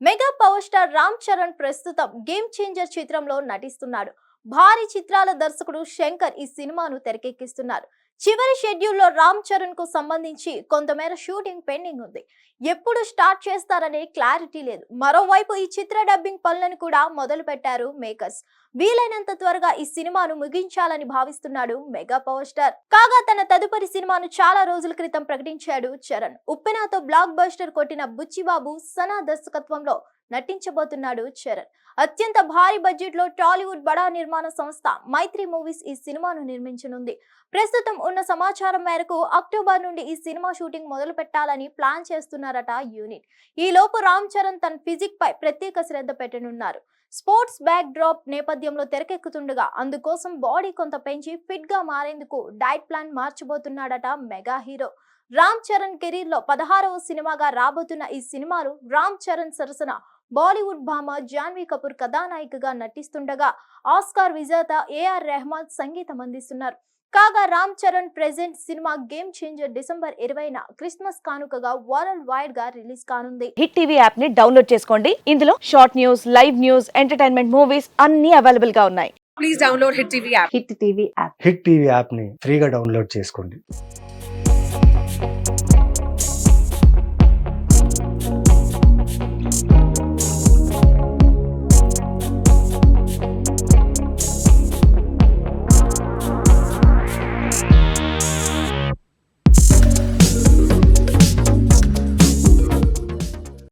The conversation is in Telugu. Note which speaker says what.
Speaker 1: Mega power star Ram Charan ప్రస్తుతం గేమ్ చేంజర్ చిత్రంలో నటిస్తున్నాడు. భారీ చిత్రాల దర్శకుడు శంకర్ ఈ సినిమాను తెరకెక్కిస్తున్నారు. చివరి షెడ్యూల్లో రామ్ చరణ్కు సంబంధించి కొంతమేర షూటింగ్ పెండింగ్ ఉంది. ఎప్పుడు స్టార్ట్ చేస్తారనే క్లారిటీ లేదు. మరోవైపు ఈ చిత్ర డబ్బింగ్ పనులను కూడా మొదలు పెట్టారు మేకర్స్. వీలైనంత త్వరగా ఈ సినిమాను ముగించాలని భావిస్తున్నాడు మెగా పవర్ స్టార్. కాగా తన తదుపరి సినిమాను చాలా రోజుల క్రితం ప్రకటించాడు చరణ్. ఉప్పెనాతో బ్లాక్ బస్టర్ కొట్టిన బుచ్చిబాబు సనా దర్శకత్వంలో నటించబోతున్నాడు చరణ్. అత్యంత భారీ బడ్జెట్లో టాలీవుడ్ బడా నిర్మాణ సంస్థ మైత్రి మూవీస్ ఈ సినిమాను నిర్మించనుంది. ప్రస్తుతం ఉన్న సమాచారం మేరకు అక్టోబర్ నుండి ఈ సినిమా షూటింగ్ మొదలు పెట్టాలని ప్లాన్ చేస్తున్నారట యూనిట్. ఈ లోపు రామ్ చరణ్ తన ఫిజిక్ పై ప్రత్యేక శ్రద్ధ పెట్టనున్నారు. స్పోర్ట్స్ బ్యాక్ డ్రాప్ నేపథ్యంలో తెరకెక్కుతుండగా అందుకోసం బాడీ కొంత పెంచి ఫిట్గా మారేందుకు డైట్ ప్లాన్ మార్చబోతున్నాడట మెగా హీరో. రామ్ చరణ్ కెరీర్లో పదహారవ సినిమాగా రాబోతున్న ఈ సినిమాను రామ్ చరణ్ సరసన బాలీవుడ్ భామ జాన్వీ కపూర్ కథానాయికగా నటిస్తుండగా ఆస్కార్ విజేత ఏఆర్ రెహమాన్ సంగీతం అందిస్తున్నారు. కాగా రామ్ చరణ్ ప్రెజెంట్ సినిమా గేమ్ చేంజర్ డిసెంబర్ ఇరవైన క్రిస్మస్ కానుకగా వరల్డ్ వైడ్గా రిలీజ్ కానుంది.
Speaker 2: హిట్ టీవీ యాప్ని డౌన్లోడ్ చేసుకోండి. ఇందులో short news live news entertainment movies అన్ని అవైలబుల్గా ఉన్నాయి.
Speaker 3: please download Hit TV app.
Speaker 2: Hit TV app.
Speaker 4: Hit TV యాప్ని ఫ్రీగా డౌన్లోడ్ చేసుకోండి.